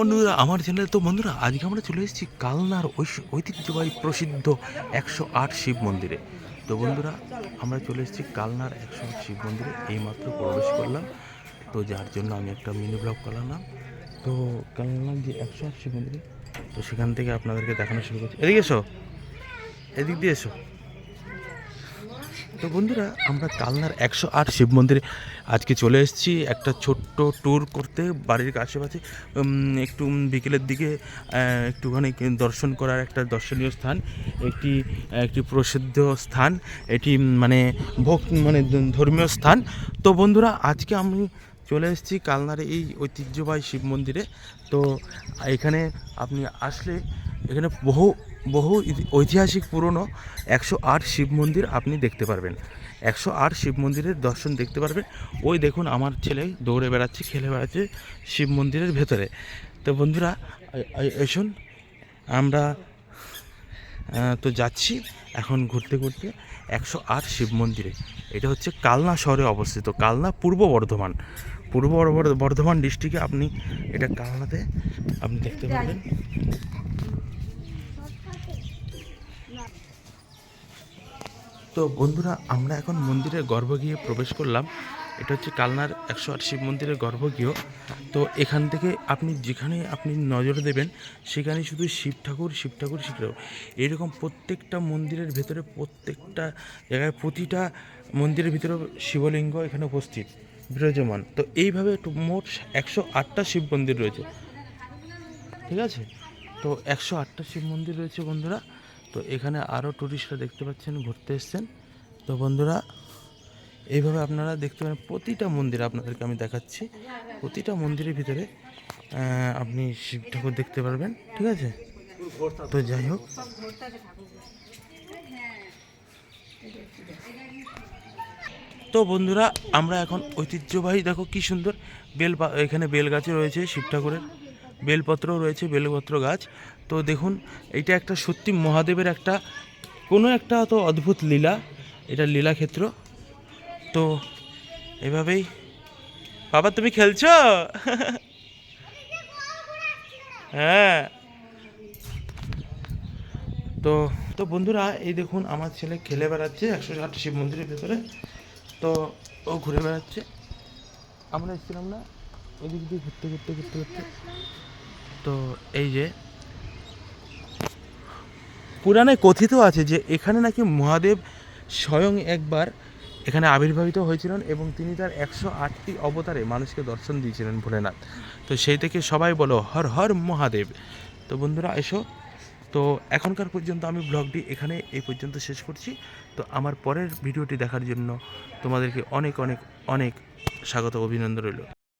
বন্ধুরা, আমার চ্যানেলে তো বন্ধুরা, আজকে আমরা চলে এসেছি কালনার ঐতিহ্যবাহী প্রসিদ্ধ একশো আট শিব মন্দিরে। তো বন্ধুরা, আমরা চলে এসেছি কালনার একশো আট শিব মন্দিরে, এইমাত্র প্রবেশ করলাম। তো যার জন্য আমি একটা মিনি ব্লগ করলাম। তো কালনার যে একশো আট শিব মন্দিরে, তো সেখান থেকে আপনাদেরকে দেখানো শুরু করছি। এদিকে এসো। এদিক দিয়ে এসো। তো বন্ধুরা, আমরা কালনার একশো আট শিব মন্দিরে আজকে চলে এসেছি। একটা ছোট্ট ট্যুর করতে, বাড়ির আশেপাশে একটু বিকেলের দিকে একটুখানি দর্শন করার একটা দর্শনীয় স্থান। একটি একটি প্রসিদ্ধ স্থান, এটি মানে ভোগ মানে ধর্মীয় স্থান। তো বন্ধুরা, আজকে আমি চলে এসেছি কালনার এই ঐতিহ্যবাহী শিব মন্দিরে। তো এখানে আপনি আসলে এখানে বহু বহু ঐতিহাসিক পুরনো একশো আট শিব মন্দির আপনি দেখতে পারবেন। একশো আট শিব মন্দিরের দর্শন দেখতে পারবেন। ওই দেখুন আমার ছেলে দৌড়ে বেড়াচ্ছে, খেলে বেড়াচ্ছে শিব মন্দিরের ভেতরে। তো বন্ধুরা এসুন, আমরা তো যাচ্ছি এখন ঘুরতে ঘুরতে একশো আট শিব মন্দিরে। এটা হচ্ছে কালনা শহরে অবস্থিত, কালনা পূর্ব বর্ধমান। পূর্ব বর্ধমান ডিস্ট্রিক্টে আপনি এটা কালনাতে আপনি দেখতে পাবেন। তো বন্ধুরা, আমরা এখন মন্দিরের গর্ভগৃহে প্রবেশ করলাম। এটা হচ্ছে কালনার একশো আট শিব মন্দিরের গর্ভগৃহ। তো এখান থেকে আপনি যেখানে আপনি নজর দেবেন, সেখানে শুধু শিব ঠাকুর শিব ঠাকুর শিব ঠাকুর। এরকম প্রত্যেকটা মন্দিরের ভেতরে, প্রত্যেকটা জায়গায় প্রতিটা মন্দিরের ভিতরে শিবলিঙ্গ এখানে উপস্থিত, বিরাজমান। তো এইভাবে মোট একশো আটটা শিব মন্দির রয়েছে। ঠিক আছে? তো একশো আটটা শিব মন্দির রয়েছে বন্ধুরা। তো এখানে আরও টুরিস্টরা দেখতে পাচ্ছেন, ঘুরতে এসছেন। তো বন্ধুরা, এইভাবে আপনারা দেখতে পারেন, প্রতিটা মন্দির আপনাদেরকে আমি দেখাচ্ছি। প্রতিটা মন্দিরের ভিতরে আপনি শিব ঠাকুর দেখতে পারবেন, ঠিক আছে? তো যাই হোক। তো বন্ধুরা, আমরা এখন ঐতিহ্যবাহী, দেখো কি সুন্দর, বেল এখানে বেল গাছে রয়েছে শিব ঠাকুরের। বেলপত্রও রয়েছে, বেলপত্র গাছ। তো দেখুন এটা একটা সত্যি মহাদেবের একটা, কোনো একটা তো অদ্ভুত লীলা, এটা লীলা ক্ষেত্র তো এভাবেই। বাবা, তুমি খেলছো? হ্যাঁ। তো তো বন্ধুরা, এই দেখুন, আমার ছেলে খেলে বেড়াচ্ছে, একশো ষাট শিব মন্দিরের ভেতরে। তো ও ঘুরে বেড়াচ্ছে। আমরা এসেছিলাম না? ওদিক দিয়ে ঘুরতে ঘুরতে ঘুরতে ঘুরতে। তো এই যে পুরাণে কথিত আছে যে এখানে নাকি মহাদেব স্বয়ং একবার এখানে আবির্ভাবিত হয়েছিলেন এবং তিনি তার একশো আটটি অবতারে মানুষকে দর্শন দিয়েছিলেন ভোলেনাথ। তো সেই থেকে সবাই বলো হর হর মহাদেব। তো বন্ধুরা এসো। তো এখনকার পর্যন্ত আমি ব্লগটি এখানে এই পর্যন্ত শেষ করছি। তো আমার পরের ভিডিওটি দেখার জন্য তোমাদেরকে অনেক অনেক অনেক স্বাগত অভিনন্দন রইল।